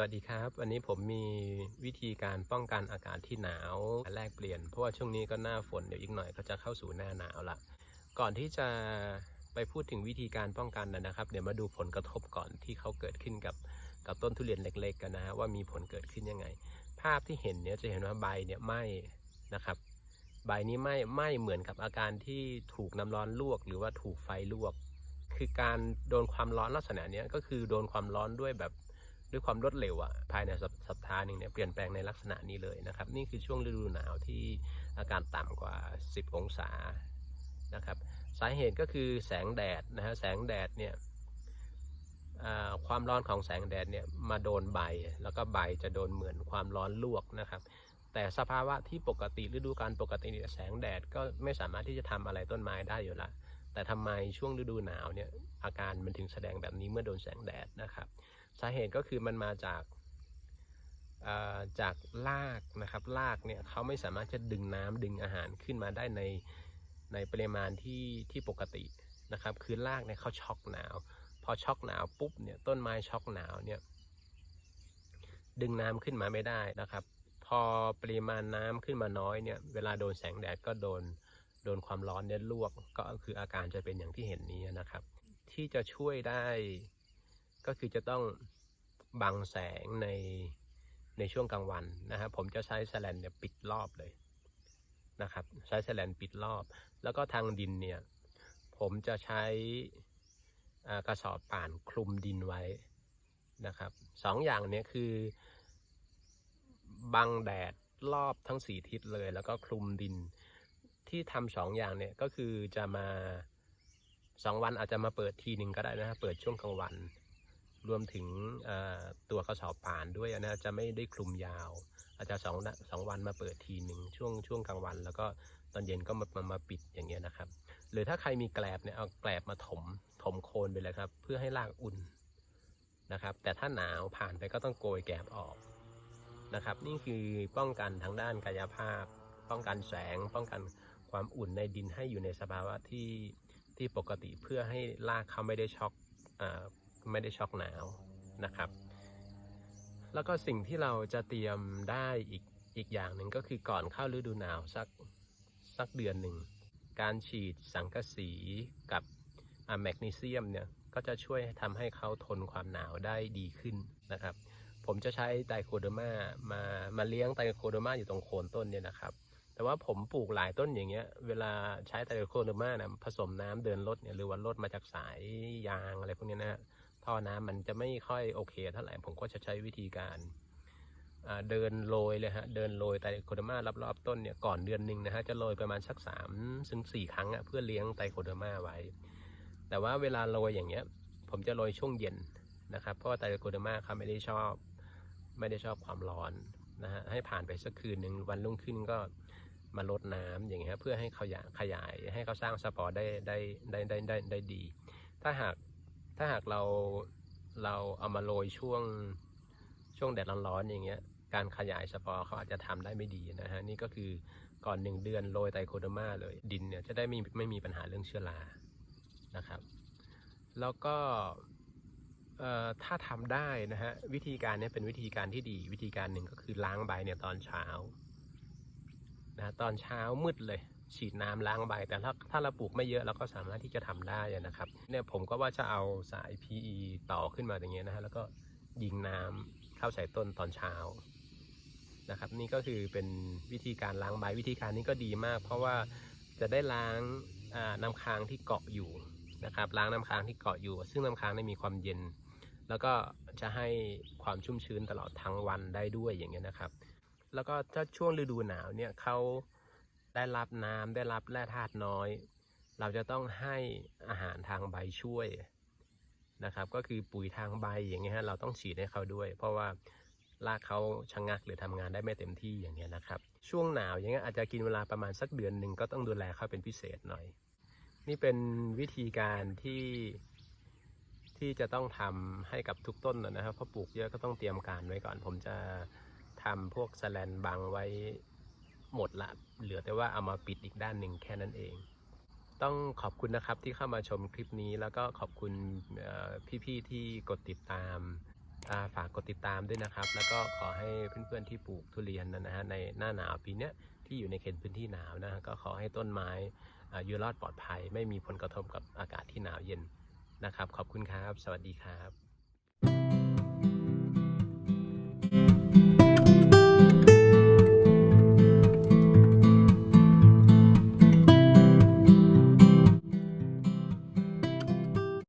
วัสดีครับ วันนี้ผมมีวิธีการป้องกันอากาศที่หนาวแลกเปลี่ยน เพราะว่าช่วงนี้ก็หน้าฝนเดี๋ยวอีกหน่อยก็จะเข้าสู่หน้าหนาวละก่อนที่จะไปพูดถึงวิธีการป้องกันนะครับ เดี๋ยวมาดูผลกระทบก่อนที่เขาเกิดขึ้นกับกับต้นทุเรียนเล็ก ๆ กันนะฮะว่ามีผลเกิดขึ้นยังไง ภาพที่เห็นเนี่ยจะเห็นว่าใบเนี่ยไหม้นะครับ ใบนี้ไหม้ไหม้เหมือนกับอาการที่ถูกน้ำร้อนลวก หรือว่าถูกไฟลวก คือการโดนความร้อนลักษณะเนี้ยก็คือโดนความร้อนด้วยแบบ ด้วยความรวดเร็วอะภายในสัปสัปดาห์หนึ่งเนี่ยเปลี่ยนแปลงในลักษณะนี้เลยนะครับ นี่คือช่วงฤดูหนาวที่อากาศต่ำกว่า 10 องศานะครับ สาเหตุก็คือแสงแดดนะฮะแสงแดดเนี่ยความร้อนของแสงแดดเนี่ยมาโดนใบ แล้วก็ใบจะโดนเหมือนความร้อนลวกนะครับ แต่สภาวะที่ปกติฤดูกาลปกติเนี่ยแสงแดดก็ไม่สามารถที่จะทำอะไรต้นไม้ได้อยู่ละแต่ทำไมช่วงฤดูหนาวเนี่ยอาการมันถึงแสดงแบบนี้เมื่อโดนแสงแดดนะครับ สาเหตุก็คือมันมาจากจากรากนะครับรากเนี่ยเขาไม่สามารถจะดึงน้ำดึงอาหารขึ้นมาได้ในในปริมาณที่ที่ปกตินะครับ คือรากเนี่ยเขาช็อกหนาว พอช็อกหนาวปุ๊บเนี่ยต้นไม้ช็อกหนาวเนี่ยดึงน้ำขึ้นมาไม่ได้นะครับ พอปริมาณน้ำขึ้นมาน้อยเนี่ยเวลาโดนแสงแดดก็โดนโดนความร้อนเนี่ยลวกก็คืออาการจะเป็นอย่างที่เห็นนี้นะครับ ที่จะช่วยได้ ก็คือจะต้องบังแสงในในช่วงกลางวันนะครับผมจะใช้แสลนเนี่ยปิดรอบเลยนะครับ ใช้แสลนปิดรอบ แล้วก็ทางดินเนี่ย ผมจะใช้กระสอบป่านคลุมดินไว้นะครับสองอย่างเนี้คือบังแดดรอบทั้งสี่ทิศเลย แล้วก็คลุมดินที่ทำสองอย่างเนี่ยก็คือจะมาสองวันอาจจะมาเปิดทีหนึ่งก็ได้นะครับเปิดช่วงกลางวัน รวมถึงตัวกระสอบป่านด้วยนะจะไม่ได้คลุมยาว อาจจะสองสองวันมาเปิดทีหนึ่งช่วงช่วงกลางวัน แล้วก็ตอนเย็นก็มามามาปิดอย่างเงี้ยนะครับ หรือถ้าใครมีแกลบเนี่ยเอาแกลบมาถมถมโคนไปเลยครับ เพื่อให้รากอุ่นนะครับ แต่ถ้าหนาวผ่านไปก็ต้องโกยแกลบออกนะครับ นี่คือป้องกันทางด้านกายภาพ ป้องกันแสง ป้องกันความอุ่นในดินให้อยู่ในสภาวะที่ที่ปกติเพื่อให้รากเขาไม่ได้ช็อกอา ไม่ได้ช็อกหนาวนะครับ แล้วก็สิ่งที่เราจะเตรียมได้อีกอีกอย่างหนึ่งก็คือก่อนเข้าฤดูหนาวสักสักเดือนหนึ่ง การฉีดสังกะสีกับอ่าแมกนีเซียมเนี่ยก็จะช่วยทำให้เขาทนความหนาวได้ดีขึ้นนะครับ ผมจะใช้ไตรโคเดอร์มามามาเลี้ยงไตรโคเดอร์มาอยู่ตรงโคนต้นเนี่ยนะครับแต่ว่าผมปลูกหลายต้นอย่างเงี้ย เวลาใช้ไตรโคเดอร์มานะผสมน้ำเดินรถเนี่ยหรือว่ารถมาจากสายยางอะไรพวกเนี้ยนะฮะ ท่อน้ำมันจะไม่ค่อยโอเคเท่าไหร่ผมก็จะใช้วิธีการเดินโรยเลยฮะเดินโรยไตโคเดอร์มารอบๆต้นเนี่ยก่อนเดือนหนึ่งนะฮะจะโรยประมาณสักสามถึงสี่ครั้งอะเพื่อเลี้ยงไตโคเดอร์มาไว้ แต่ว่าเวลาโรยอย่างเงี้ย ผมจะโรยช่วงเย็นนะครับ เพราะว่าไตโคเดอร์มาเขาไม่ได้ชอบ ไม่ได้ชอบความร้อนนะฮะให้ผ่านไปสักคืนหนึ่งวันรุ่งขึ้นก็มาลดน้ำอย่างเงี้ยเพื่อให้เขายขยายให้เขาสร้างสปอร์ได้ได้ได้ได้ได้ได้ดี ถ้าหาก ถ้าหากเราเราเอามาโรยช่วงช่วงแดดร้อนๆอย่างเงี้ยการขยายสปอร์เขาอาจจะทำได้ไม่ดีนะฮะนี่ก็คือก่อนหนึ่งเดือนโรยไตโคเดมาเลยดินเนี่ยจะได้ไม่ไม่มีปัญหาเรื่องเชื้อรานะครับ แล้วก็เอ่อถ้าทำได้นะฮะวิธีการเนี้เป็นวิธีการที่ดี วิธีการหนึ่งก็คือล้างใบเนี่ยตอนเช้านะตอนเช้ามืดเลย ฉีดน้ำล้างใบ แต่ถ้าถ้าเราปลูกไม่เยอะเราก็สามารถที่จะทำได้นะครับเนี่ยผมก็ว่าจะเอาสาย PE ต่อขึ้นมาอย่างเงี้ยนะฮะแล้วก็ยิงน้ำเข้าใส่ต้นตอนเช้านะครับ นี่ก็คือเป็นวิธีการล้างใบวิธีการนี้ก็ดีมาก เพราะว่าจะได้ล้างน้ำค้างที่เกาะอยู่นะครับ ล้างน้ำค้างที่เกาะอยู่ ซึ่งน้ำค้างได้มีความเย็น แล้วก็จะให้ความชุ่มชื้นตลอดทั้งวันได้ด้วยอย่างเงี้ยนะครับ แล้วก็ถ้าช่วงฤดูหนาวเนี่ยเขา ได้รับน้ำได้รับแร่ธาตุน้อย เราจะต้องให้อาหารทางใบช่วยนะครับ ก็คือปุ๋ยทางใบอย่างเงี้ยฮะเราต้องฉีดให้เขาด้วย เพราะว่ารากเขาชะงักหรือทำงานได้ไม่เต็มที่อย่างเงี้ยนะครับ ช่วงหนาวอย่างเงี้ยอาจจะกินเวลาประมาณสักเดือนหนึ่งก็ต้องดูแลเขาเป็นพิเศษหน่อย นี่เป็นวิธีการที่ที่จะต้องทำให้กับทุกต้นนะครับเพราะปลูกเยอะก็ต้องเตรียมการไว้ก่อน ผมจะทำพวกแสแลนบังไว้ หมดละ เหลือแต่ว่าเอามาปิดอีกด้านหนึ่งแค่นั้นเอง ต้องขอบคุณนะครับที่เข้ามาชมคลิปนี้แล้วก็ขอบคุณพี่ๆที่กดติดตามาฝากกดติดตามด้วยนะครับ แล้วก็ขอให้เพื่อนๆที่ปลูกทุเรียนนะฮะในหน้าหนาวปีเนี้ยที่อยู่ในเขตพื้นที่หนาวนะฮะก็ขอให้ต้นไม้อ่าอยู่รอดปลอดภัย ไม่มีผลกระทบกับอากาศที่หนาวเย็นนะครับ ขอบคุณครับ สวัสดีครับ